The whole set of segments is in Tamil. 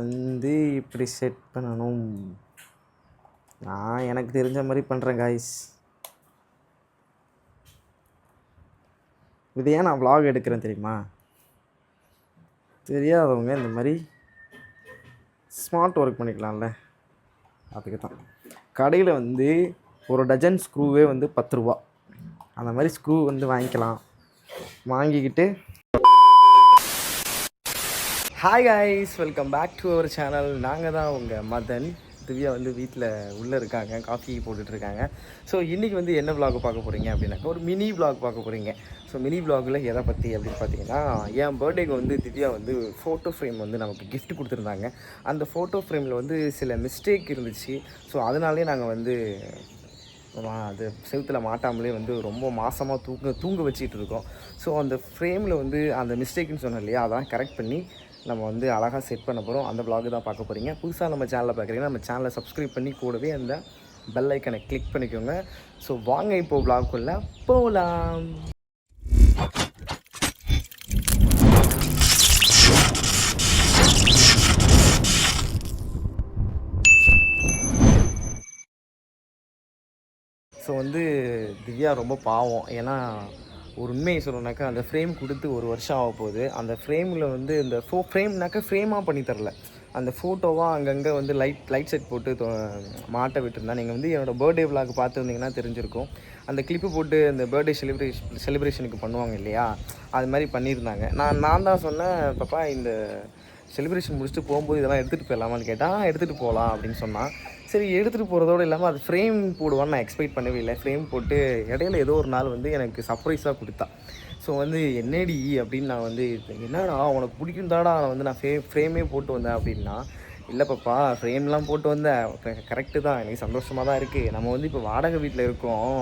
வந்து இப்படி செட் பண்ணணும். நான் எனக்கு தெரிஞ்ச மாதிரி பண்ணுறேன் காய்ஸ் இது ஏன் நான் vlog எடுக்கிறேன் தெரியுமா? தெரியாதவங்க இந்த மாதிரி ஸ்மார்ட் ஒர்க் பண்ணிக்கலாம்ல. அதுக்கு தான் கடையில் வந்து ஒரு டஜன் ஸ்க்ரூவே வந்து பத்து ரூபா. அந்த மாதிரி ஸ்க்ரூ வந்து வாங்கிக்கலாம். வாங்கிக்கிட்டு hi ஹாய்ஸ் welcome back to our channel நாங்கள் தான் உங்கள் மதன். திவ்யா வந்து வீட்டில் உள்ளே இருக்காங்க. காஃபி போட்டுட்ருக்காங்க ஸோ இன்றைக்கி வந்து என்ன vlog பார்க்க போகிறீங்க அப்படின்னாக்கா ஒரு மினி vlog பார்க்க போகிறீங்க ஸோ மினி vlogல எதை பற்றி அப்படின்னு பார்த்தீங்கன்னா என் பர்த்டேக்கு வந்து திவ்யா வந்து ஃபோட்டோ ஃப்ரேம் வந்து நமக்கு கிஃப்ட் கொடுத்துருந்தாங்க. அந்த ஃபோட்டோ ஃப்ரேமில் வந்து சில மிஸ்டேக் இருந்துச்சு. ஸோ அதனாலே நாங்கள் வந்து அது செவுத்தில் மாட்டாமலே வந்து ரொம்ப மாசமாக தூங்க தூங்க வச்சிட்டு இருக்கோம். ஸோ அந்த ஃப்ரேமில் வந்து அந்த மிஸ்டேக்குன்னு சொன்னேன் இல்லையா? அதான் கரெக்ட் பண்ணி நம்ம வந்து அழகாக செட் பண்ண போகிறோம் அந்த vlog தான் பார்க்க போகிறீங்க புதுசாக நம்ம சேனலில் பார்க்குறீங்கன்னா நம்ம சேனலை சப்ஸ்கிரைப் பண்ணி கூடவே அந்த பெல் ஐக்கனை கிளிக் பண்ணிக்கோங்க. ஸோ வாங்க இப்போ vlogக்குள்ள போகலாம் ஸோ வந்து திவ்யா ரொம்ப பாவம். ஏன்னா ஒரு உண்மையை சொல்லணுனாக்கா அந்த ஃப்ரேம் கொடுத்து ஒரு வருஷம் ஆக போகுது. அந்த ஃப்ரேமில் வந்து இந்த ஃபோ ஃப்ரேம்னாக்கா ஃப்ரேமாக பண்ணி தரல. அந்த ஃபோட்டோவாக அங்கங்கே வந்து லைட் லைட் செட் போட்டு மாட்ட விட்டுருந்தா நீங்கள் வந்து என்னோடய பர்த்டே vlog பார்த்துருந்தீங்கன்னா தெரிஞ்சிருக்கும். அந்த கிளிப்பு போட்டு அந்த பர்த்டே செலிப்ரேஷன் செலிப்ரேஷனுக்கு பண்ணுவாங்க இல்லையா? அது மாதிரி பண்ணியிருந்தாங்க. நான் நான் தான் சொன்னேன் பாப்பா இந்த செலிப்ரேஷன் முடிச்சுட்டு போகும்போது இதெல்லாம் எடுத்துகிட்டு போயிடலாமான்னு கேட்டால் எடுத்துகிட்டு போகலாம் அப்படின்னு சொன்னான். சரி எடுத்துகிட்டு போகிறதோடு இல்லாமல் அது ஃப்ரேம் போடுவான்னு நான் எக்ஸ்பெக்ட் பண்ணவே இல்லை. ஃப்ரேம் போட்டு இடையில ஏதோ ஒரு நாள் வந்து எனக்கு சர்ப்ரைஸாக கொடுத்தா. ஸோ வந்து என்னடி அப்படின்னு நான் வந்து என்னடா உனக்கு பிடிக்கும் தாடா நான் வந்து நான் ஃபே ஃப்ரேமே போட்டு வந்தேன் அப்படின்னா இல்லை பாப்பா ஃப்ரேம்லாம் போட்டு வந்தேன். கரெக்டு தான். எனக்கு சந்தோஷமாக தான் இருக்குது நம்ம வந்து இப்போ வாடகை வீட்டில் இருக்கோம்.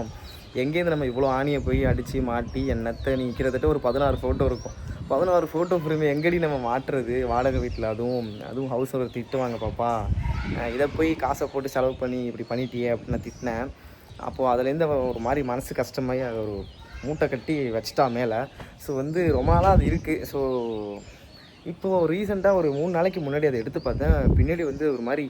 எங்கேருந்து நம்ம இவ்வளோ ஆணியை போய் அடித்து மாட்டி என்னத்தை நீ? ஒரு பதினாறு ஃபோட்டோ இருக்கும். பதினாறு ஃபோட்டோ ஃப்ரேம் எங்கடி நம்ம மாட்டுறது? வாடகை வீட்டில் அதுவும் அதுவும் ஹவுஸ் ஓனர் திட்டுவாங்க பாப்பா. இதை போய் காசை போட்டு செலவு பண்ணி இப்படி பண்ணிட்டியே அப்படின்னு நான் திட்டினேன். அப்போது அதுலேருந்து அவ ஒரு மாதிரி மனசு கஷ்டமாகி அது ஒரு மூட்டை கட்டி வச்சிட்டா மேலே. ஸோ வந்து ரொம்ப நாளாக அது இருக்குது ஸோ இப்போது ரீசெண்டாக ஒரு மூணு நாளைக்கு முன்னாடி அதை எடுத்து பார்த்தேன். பின்னாடி வந்து ஒரு மாதிரி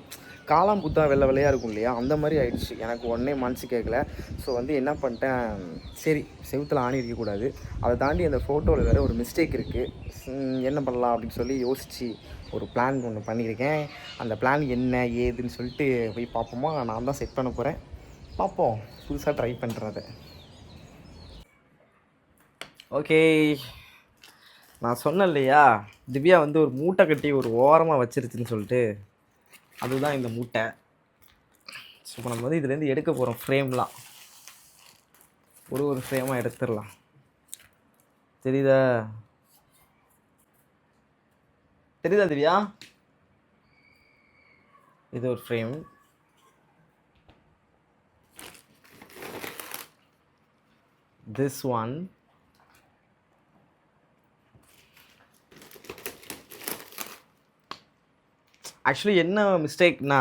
காளாம் புத்தா வெள்ளை வெள்ளையாக இருக்கும் இல்லையா? அந்த மாதிரி ஆயிடுச்சு. எனக்கு உடனே மனசு கேட்கல ஸோ வந்து என்ன பண்ணிட்டேன்? சரி செவுத்தில் ஆணி இருக்கக்கூடாது அதை தாண்டி அந்த ஃபோட்டோவில் வேறு ஒரு மிஸ்டேக் இருக்குது என்ன பண்ணலாம் அப்படின்னு சொல்லி யோசித்து ஒரு பிளான் ஒன்று பண்ணியிருக்கேன். அந்த பிளான் என்ன ஏதுன்னு சொல்லிட்டு போய் பார்ப்போமா? நான் தான் செட் பண்ண போகிறேன் பார்ப்போம். புதுசாக ட்ரை பண்ணுறத ஓகே நான் சொன்னேன் இல்லையா? திவ்யா வந்து ஒரு மூட்டை கட்டி ஒரு ஓரமாக வச்சிருச்சுன்னு சொல்லிட்டு. அதுதான் இந்த மூட்டை. ஸோ இப்போ நம்ம வந்து இதுலேருந்து எடுக்க போகிறோம் ஃப்ரேம்லாம் ஒரு ஒரு ஃப்ரேமாக எடுத்துடலாம். தெரியுதா? தெரியுதா திவ்யா? இது ஒரு ஃப்ரேம் this one. ஆக்சுவலி என்ன மிஸ்டேக்னா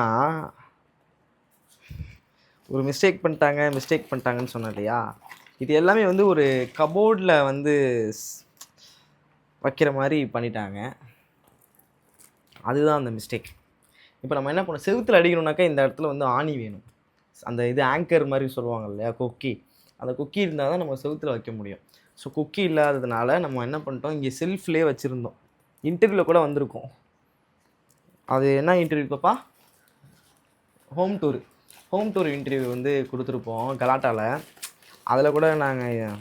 ஒரு மிஸ்டேக் பண்ணிட்டாங்க மிஸ்டேக் பண்ணிட்டாங்கன்னு சொன்னேன் இல்லையா? இது எல்லாமே வந்து ஒரு கபோர்டில் வந்து வைக்கிற மாதிரி பண்ணிட்டாங்க. அதுதான் அந்த மிஸ்டேக் இப்போ நம்ம என்ன பண்ணோம் செவுத்தில் அடிக்கணும்னாக்கா இந்த இடத்துல வந்து ஆணி வேணும். அந்த இது ஆங்கர் மாதிரி சொல்லுவாங்க இல்லையா? கொக்கி. அந்த கொக்கி இருந்தால் தான் நம்ம செவுத்தில் வைக்க முடியும். ஸோ கொக்கி இல்லாததுனால நம்ம என்ன பண்ணிட்டோம்? இங்கே செல்ஃப்லேயே வச்சுருந்தோம். இன்டர்வியூவில் கூட வந்திருக்கோம். அது என்ன இன்டர்வியூ பாப்பா? Home tour home tour interview வந்து கொடுத்துருப்போம் கலாட்டாவில் அதில் கூட நாங்கள்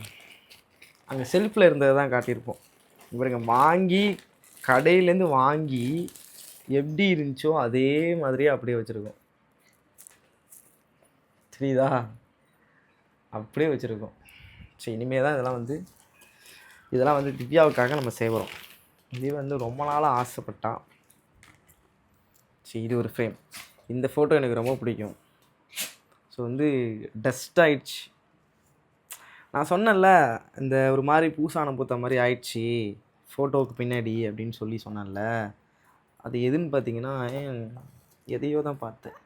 அங்கே செல்ஃபில் இருந்ததை தான் காட்டியிருப்போம். இவருங்க வாங்கி கடையிலேருந்து வாங்கி எப்படி இருந்துச்சோ அதே மாதிரியே அப்படியே வச்சுருக்கோம். புரியுதா? அப்படியே வச்சுருக்கோம். சரி இனிமேல் தான் இதெல்லாம் வந்து இதெல்லாம் வந்து திவ்யாவுக்காக நம்ம செய்கிறோம் இது வந்து ரொம்ப நாளாக ஆசைப்பட்டான் சரி இது ஒரு ஃப்ரேம் இந்த ஃபோட்டோ எனக்கு ரொம்ப பிடிக்கும். ஸோ வந்து டஸ்ட் ஆயிடுச்சு. நான் சொன்னேன்ல இந்த ஒரு மாதிரி பூசானம் பூத்த மாதிரி ஆயிடுச்சு ஃபோட்டோவுக்கு பின்னாடி அப்படின்னு சொல்லி சொன்னேன்ல அது எதுன்னு பார்த்தீங்கன்னா எதையோ தான் பார்த்தேன்.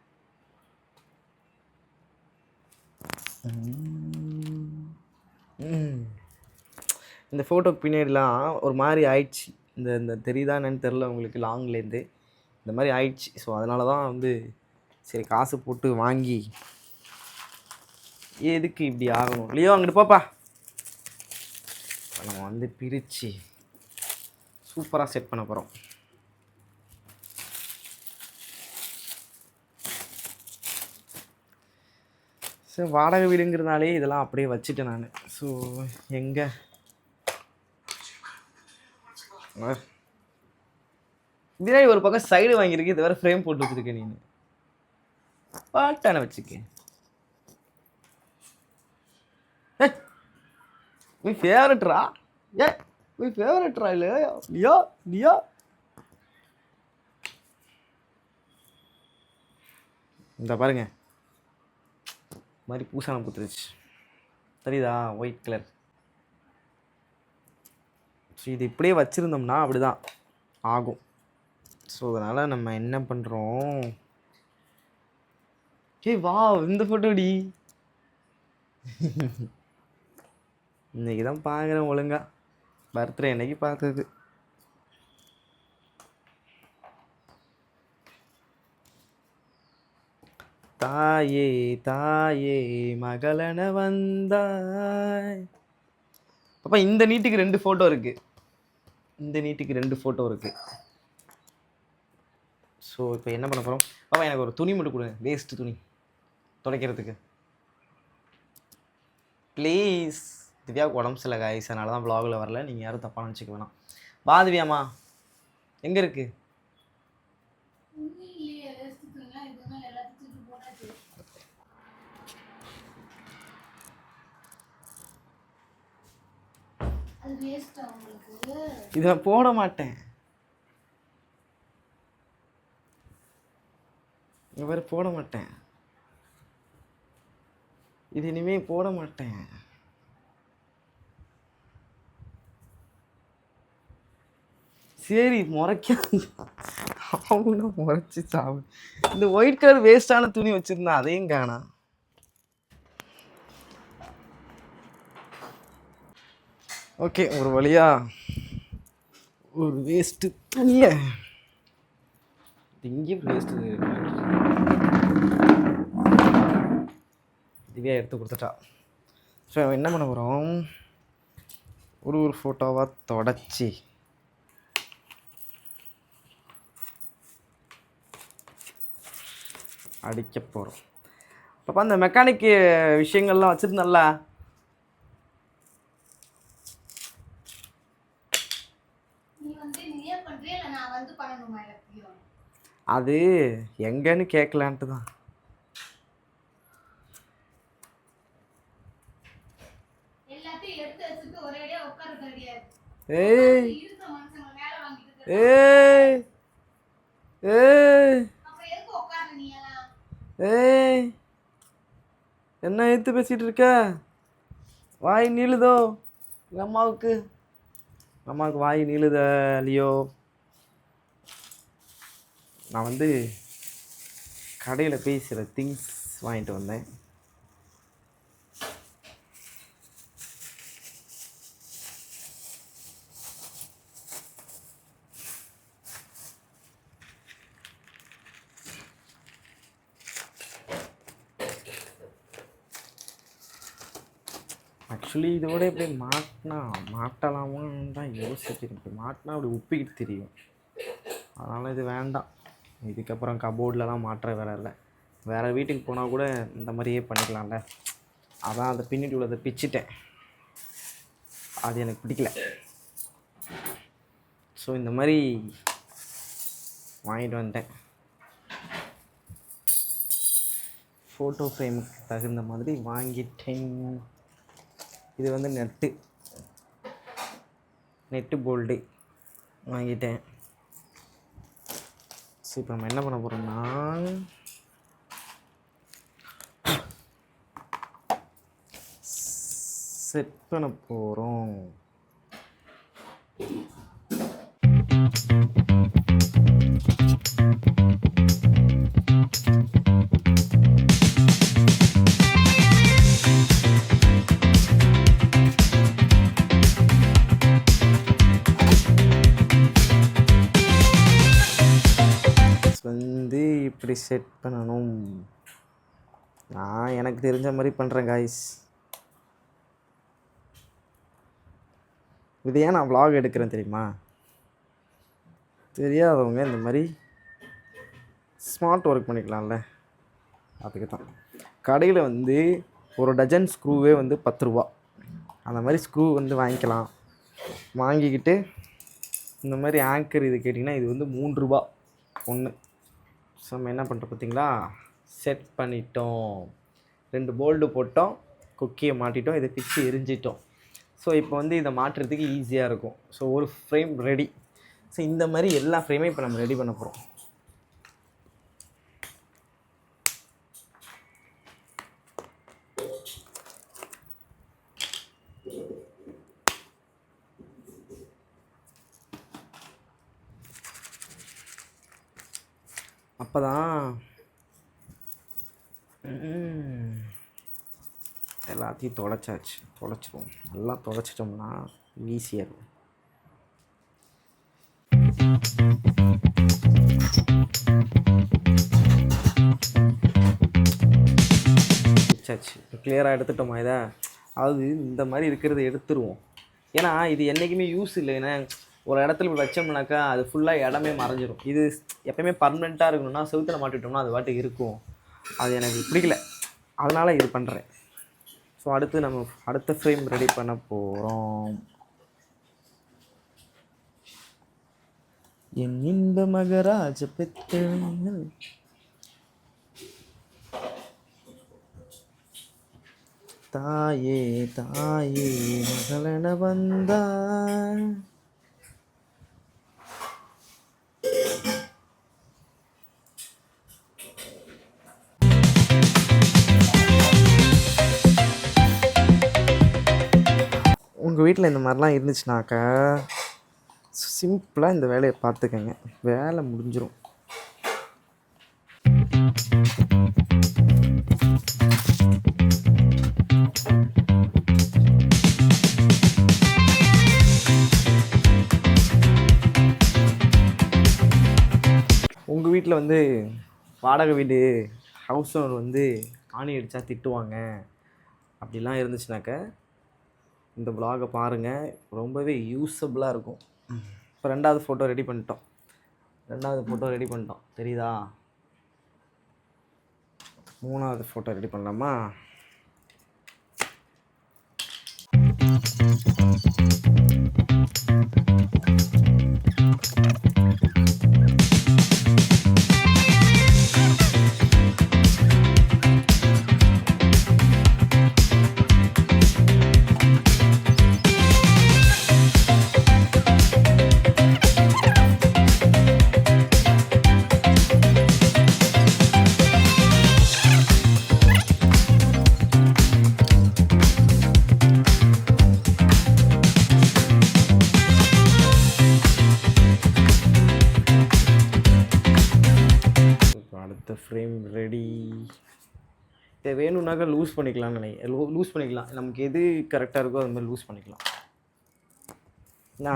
இந்த ஃபோட்டோக்கு பின்னாடிலாம் ஒரு மாதிரி ஆயிடுச்சு. இந்த இந்த தெரியுதா என்னன்னு தெரில உங்களுக்கு லாங்லேருந்து இந்த மாதிரி ஆயிடுச்சு. ஸோ அதனால தான் வந்து சரி காசு போட்டு வாங்கி எதுக்கு இப்படி ஆகணும்? இல்லையோ அங்கிட்டு போப்பா. நம்ம வந்து பிரித்து சூப்பராக செட் பண்ண போகிறோம் சரி வாடகை வீடுங்கிறதுனாலே இதெல்லாம் அப்படியே வச்சுட்டேன் நான். ஸோ எங்கே? பின்னாடி ஒரு பக்கம் சைடு வாங்கியிருக்கு இது வேறு ஃப்ரேம் போட்டு வச்சுருக்க நீ பாட்டான வச்சுக்க. நீ ஃபேவரட்ரா ஏ நீ ஃபேவரட்ரா இல்லையா? லியா லியா. இந்த பாருங்க. மாதிரி பூசானம் பூத்துருச்சு தெரியுதா? ஒயிட் கலர் ஸோ இது இப்படியே வச்சுருந்தோம்னா அப்படிதான். ஆகும். ஸோ அதனால் நம்ம என்ன பண்ணுறோம் ஏய் வா இந்த ஃபோட்டோடி இன்னைக்கு தான் பார்க்குறேன் ஒழுங்கா. பர்த்டே அன்னைக்கு பார்த்தது. தாயே தாயே மகளன வந்தாய். அப்போ இந்த நீட்டுக்கு ரெண்டு ஃபோட்டோ இருக்கு. இந்த நீட்டுக்கு ரெண்டு ஃபோட்டோ இருக்கு. ஸோ இப்போ என்ன பண்ண போகிறோம் பாப்பா எனக்கு ஒரு துணி மட்டும் கொடுங்க வேஸ்ட் துணி. துடைக்கிறதுக்கு. ப்ளீஸ் திவ்யாவுக்கு உடம்பு சில காய்ஸ் அதனால தான் vlogல வரல. நீங்கள் யாரும் தப்பாக நினச்சிக்க வேணாம். வா திவ்யாம்மா. எங்கே இருக்குது இதை போட மாட்டேன். இவர் போட மாட்டேன். இது இனிமே போட மாட்டேன். சரி முறைக்க. அவங்கள முறைச்சி சாவு. இந்த ஒயிட் கலர் வேஸ்டான துணி வச்சிருந்தா அதையும் காணா. ஓகே ஒரு வழியா. ஒரு வேஸ்ட்டு துணியை. இங்கேயும் வேஸ்ட்டு திவ்யா எடுத்து கொடுத்துட்டா. ஸோ என்ன பண்ண போகிறோம் ஒரு ஒரு ஃபோட்டோவாக தொடச்சி. அடிக்க போகிறோம் பாப்பா அந்த மெக்கானிக் விஷயங்கள்லாம் வச்சுருந்தல்ல? அது எங்கன்னு கேட்கலான்ட்டு தான் எல்லாத்தையும் எடுத்து வச்சுட்டு ஒரேடியா உட்கார கிடையாது ஏய். ஏய். ஏய். ஏய். என்ன எடுத்து பேசிட்டு இருக்க? வாய் நீளுதோ? எங்கள் அம்மாவுக்கு? அம்மாவுக்கு வாய் நீளுத லியோ? நான் வந்து கடையில் போய் சில திங்ஸ் வாங்கிட்டு வந்தேன். ஆக்சுவலி இதோட இப்படி மாட்டினா மாட்டலாமான்னு தான் யோசிக்கிறேன் இப்படி மாட்டினா அப்படி உப்பிக்கிட்டு தெரியும். அதனால் இது வேண்டாம். இதுக்கப்புறம் கபோர்ட்லலாம் மாட்டுற வேலை இல்லை. வேறு வீட்டுக்கு போனால் கூட இந்த மாதிரியே பண்ணிக்கலாம்ல. அதான் அதை பின்னிட்டு உள்ளதை பிச்சிட்டேன். அது எனக்கு பிடிக்கல. ஸோ இந்த மாதிரி வாங்கிட்டு வந்துட்டேன். ஃபோட்டோ ஃப்ரேமுக்கு தகுந்த மாதிரி வாங்கிட்டேன். இது வந்து நெட்டு நெட்டு போல்டு வாங்கிட்டேன் ஸோ இப்போ நம்ம என்ன பண்ண போகிறோம்னா செட் பண்ண போகிறோம் Thank you. செட் பண்ணணும். நான் எனக்கு தெரிஞ்ச மாதிரி பண்ணுறேன் காய்ஸ் இது ஏன் நான் vlog எடுக்கிறேன் தெரியுமா? தெரியாதவங்க இந்த மாதிரி ஸ்மார்ட் ஒர்க் பண்ணிக்கலாம்ல. அதுக்கு தான் கடையில் வந்து ஒரு டஜன் ஸ்க்ரூவே வந்து பத்து ரூபா. அந்த மாதிரி ஸ்க்ரூ வந்து வாங்கிக்கலாம். வாங்கிக்கிட்டு இந்த மாதிரி ஆங்கர் இது கேட்டிங்கன்னா இது வந்து மூன்று ரூபா. ஒன்று ஸோ நம்ம என்ன பண்ணுறோம் பார்த்தீங்களா? செட் பண்ணிட்டோம். ரெண்டு போல்டு போட்டோம். குக்கியை மாட்டிட்டோம். இதை பிச்சு எரிஞ்சிட்டோம். ஸோ இப்போ வந்து இதை மாட்டுறதுக்கு ஈஸியாக இருக்கும். ஸோ ஒரு ஃப்ரேம் ரெடி ஸோ இந்த மாதிரி எல்லா ஃப்ரேமையும் இப்போ நம்ம ரெடி பண்ண போகிறோம் அப்போ தான் எல்லாத்தையும் தொலைச்சாச்சு. தொலைச்சிருவோம். நல்லா தொலைச்சிட்டோம்னா ஈஸியாக இருக்கும். வச்சாச்சு கிளியராக எடுத்துட்டோமா இதை? அதாவது இந்த மாதிரி இருக்கிறத எடுத்துருவோம். ஏன்னா இது என்றைக்குமே யூஸ் இல்லை ஏன்னா ஒரு இடத்துல இப்படி வச்சோம்னாக்கா அது ஃபுல்லாக இடமே மறைஞ்சிரும். இது எப்பயுமே பர்மனெண்ட்டாக இருக்கணும்னா செவுத்துல மாட்டிட்டோம்னா அது பாட்டுக்கு இருக்கும். அது எனக்கு பிடிக்கல. அதனால் இது பண்ணுறேன் ஸோ அடுத்து நம்ம அடுத்த ஃப்ரேம் ரெடி பண்ண போகிறோம் என் இன்ப மகராஜ பெத்தங்கள் தாயே தாயே மகளென வந்தா உங்கள் வீட்டில் இந்த மாதிரிலாம் இருந்துச்சுனாக்கா சிம்பிளாக இந்த வேலையை பார்த்துக்கங்க வேலை முடிஞ்சிடும் உங்கள் வீட்டில் வந்து வாடகை வீடு ஹவுஸ் ஓனர் வந்து ஆணி அடித்தா திட்டுவாங்க. அப்படிலாம் இருந்துச்சுனாக்க இந்த vlog-அ பாருங்கள் ரொம்பவே யூஸபுளாக இருக்கும். இப்போ ரெண்டாவது ஃபோட்டோ ரெடி பண்ணிட்டோம். ரெண்டாவது ஃபோட்டோ ரெடி பண்ணிட்டோம். தெரியுதா? மூணாவது ஃபோட்டோ ரெடி பண்ணலாமா? இதை லூஸ் பண்ணிக்கலாம்னு நினைக்கிறேன் லூஸ் பண்ணிக்கலாம். நமக்கு எது கரெக்டாக இருக்கோ அது மாதிரி லூஸ் பண்ணிக்கலாம். என்ன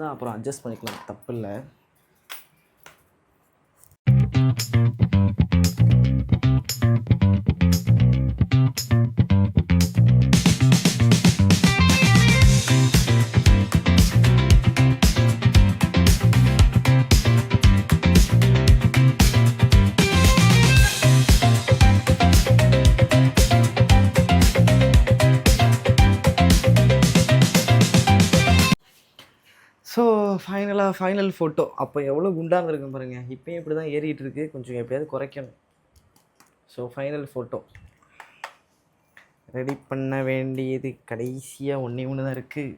இருந்தால் அப்புறம் அட்ஜஸ்ட் பண்ணிக்கலாம். தப்பு இல்லை ஃபைனல் ஃபோட்டோ அப்போ எவ்வளோ குண்டாக இருக்கும் பாருங்கள் இப்போயும் இப்படி தான் ஏறிட்டு இருக்கு. கொஞ்சம் எப்படியாவது குறைக்கணும். ஸோ ஃபைனல் ஃபோட்டோ ரெடி பண்ண வேண்டியது கடைசியாக ஒன்றே ஒன்று தான் இருக்குது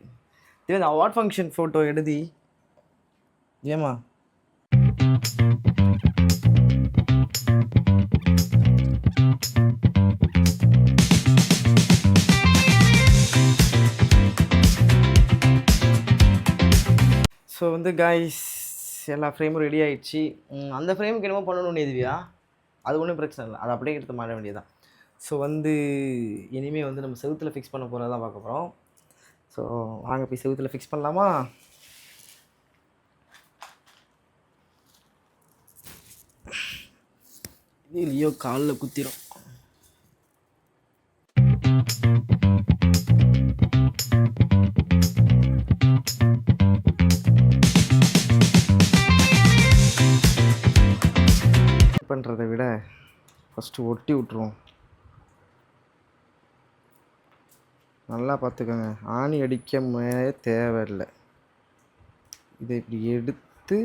இது இந்த அவார்ட் ஃபங்க்ஷன் ஃபோட்டோ எழுதி ஏமா வந்து காய்ஸ் எல்லா ஃப்ரேமும் ரெடி ஆகிடுச்சு அந்த ஃப்ரேமுக்கு என்னமோ பண்ணணும் எதுவியா அது ஒன்றும் பிரச்சனை இல்லை. அதை அப்படியே எடுத்து மாற வேண்டியதான் ஸோ வந்து இனிமேல் வந்து நம்ம செவுத்தில் ஃபிக்ஸ் பண்ண போகிறதா தான் பார்க்க போகிறோம் ஸோ வாங்க போய் செவுத்தில் ஃபிக்ஸ் பண்ணலாமா? இல்லையோ காலில் குத்திரும். பண்ணுறதை விட ஃபஸ்ட்டு ஒட்டி விட்ருவோம் நல்லா பார்த்துக்கோங்க. ஆணி அடிக்க மேலே தேவையில்லை. இதை இப்படி எடுத்து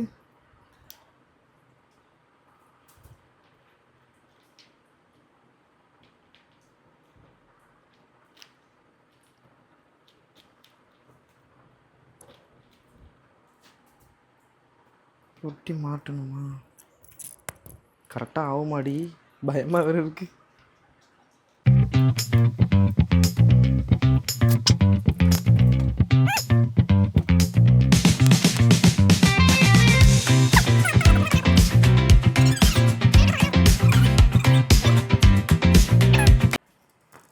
ஒட்டி மாட்டணுமா? கரெக்டாக ஆகுமாடி? பயமாக வேறு இருக்கு.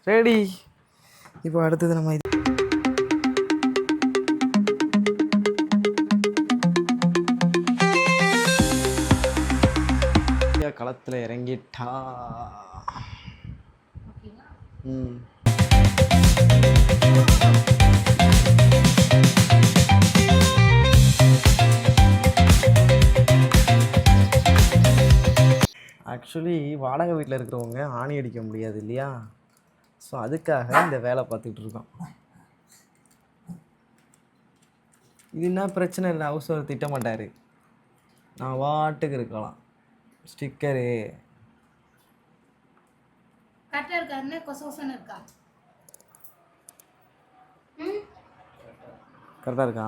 ரெடி. இப்போ அடுத்தது நம்ம இது ம். ஆக்சுவலி வாடகை வீட்டில் இருக்கிறவங்க ஆணி அடிக்க முடியாது இல்லையா? ஸோ அதுக்காக இந்த வேலை பார்த்துக்கிட்டு இருக்கோம். இது என்ன பிரச்சனை இல்லை? ஹவுஸ் ஓனர் திட்ட மாட்டார் நான் வாட்டுக்கு இருக்கலாம். ஸ்டிக்கரு. கரெக்டாக இருக்காருன்னு கொச கொசன்னு இருக்கா? ம். கரெக்டாக இருக்கா?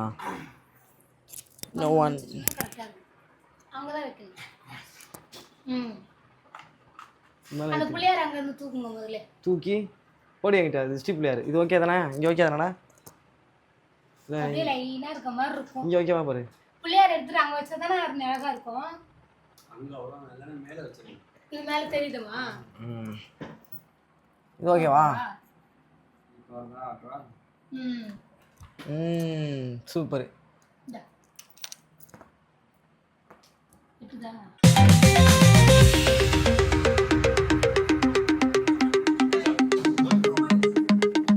நோ ஒன் அவங்க தான் வைக்கணும். ம். மேலே அந்த பிள்ளையார் அங்கேருந்து தூக்குங்க முதல்ல. தூக்கி. போடி என்கிட்ட அது ஸ்டிப் பிளேயர் இது ஓகே தானே? இங்கே ஓகே தானே இல்லை அப்படியே லைனாக இருக்க மாதிரி இருக்கும். இங்கே ஓகேவா பாரு. பிள்ளையார் எடுத்துட்டு அங்கே வச்சா தானே அழகாக இருக்கும் இது மேலே தெரியுதுமா? ம். இது ஓகேவா ம். சூப்பர்.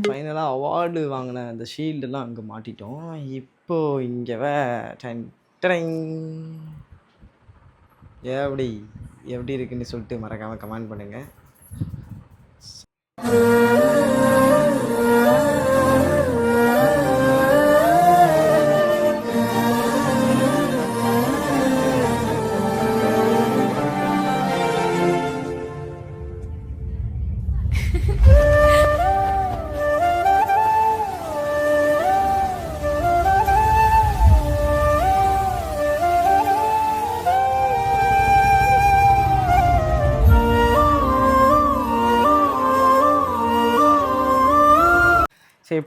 ஃபைனலாக அவார்டு வாங்கின அந்த ஷீல்டெல்லாம் அங்கே மாட்டிட்டோம். இப்போ இங்கே வே டன். எப்படி எப்படி இருக்குன்னு சொல்லிட்டு மறக்காமல் கமெண்ட் பண்ணுங்கள்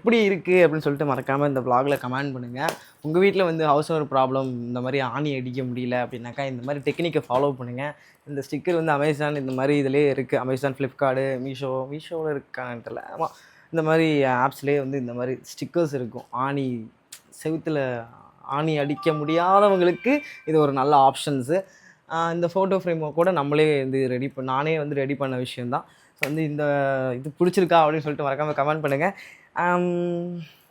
எப்படி இருக்குது அப்படின்னு சொல்லிட்டு மறக்காமல் இந்த vlogல கமெண்ட் பண்ணுங்கள் உங்கள் வீட்டில் வந்து ஹவுஸ் ஓனர் ப்ராப்ளம் இந்த மாதிரி ஆணி அடிக்க முடியல அப்படின்னாக்கா இந்த மாதிரி டெக்னிக்கை ஃபாலோ பண்ணுங்கள் இந்த ஸ்டிக்கர் வந்து அமேசான் இந்த மாதிரி இதிலே இருக்குது அமேசான் ஃப்ளிப்கார்டு மீஷோ மீஷோவில் இருக்கான்னு தெரியல ஆமாம் இந்த மாதிரி ஆப்ஸ்லேயே வந்து இந்த மாதிரி ஸ்டிக்கர்ஸ் இருக்கும். ஆணி செவுத்தில் ஆணி அடிக்க முடியாதவங்களுக்கு இது ஒரு நல்ல ஆப்ஷன்ஸு இந்த ஃபோட்டோ ஃப்ரேமை கூட நம்மளே வந்து ரெடி பண்ண நானே வந்து ரெடி பண்ண விஷயந்தான் ஸோ வந்து இந்த இது பிடிச்சிருக்கா அப்படின்னு சொல்லிட்டு மறக்காமல் கமெண்ட் பண்ணுங்கள்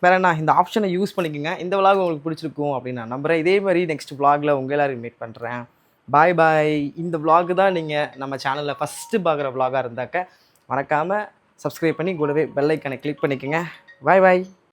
வேற என்ன இந்த ஆப்ஷனை யூஸ் பண்ணிக்கோங்க. இந்த விலாக் உங்களுக்கு பிடிச்சிருக்கும் அப்படின்னு நான் நம்புகிறேன் இதே மாதிரி நெக்ஸ்ட் விலாகில் உங்கள் எல்லாரும் மீட் பண்ணுறேன் பாய் பாய் இந்த vlog தான் நீங்கள் நம்ம சேனலில் ஃபஸ்ட்டு பார்க்குற விலாகாக இருந்தாக்க மறக்காமல் சப்ஸ்கிரைப் பண்ணி கூடவே பெல் கிளிக் பண்ணிக்கோங்க. பாய் பாய்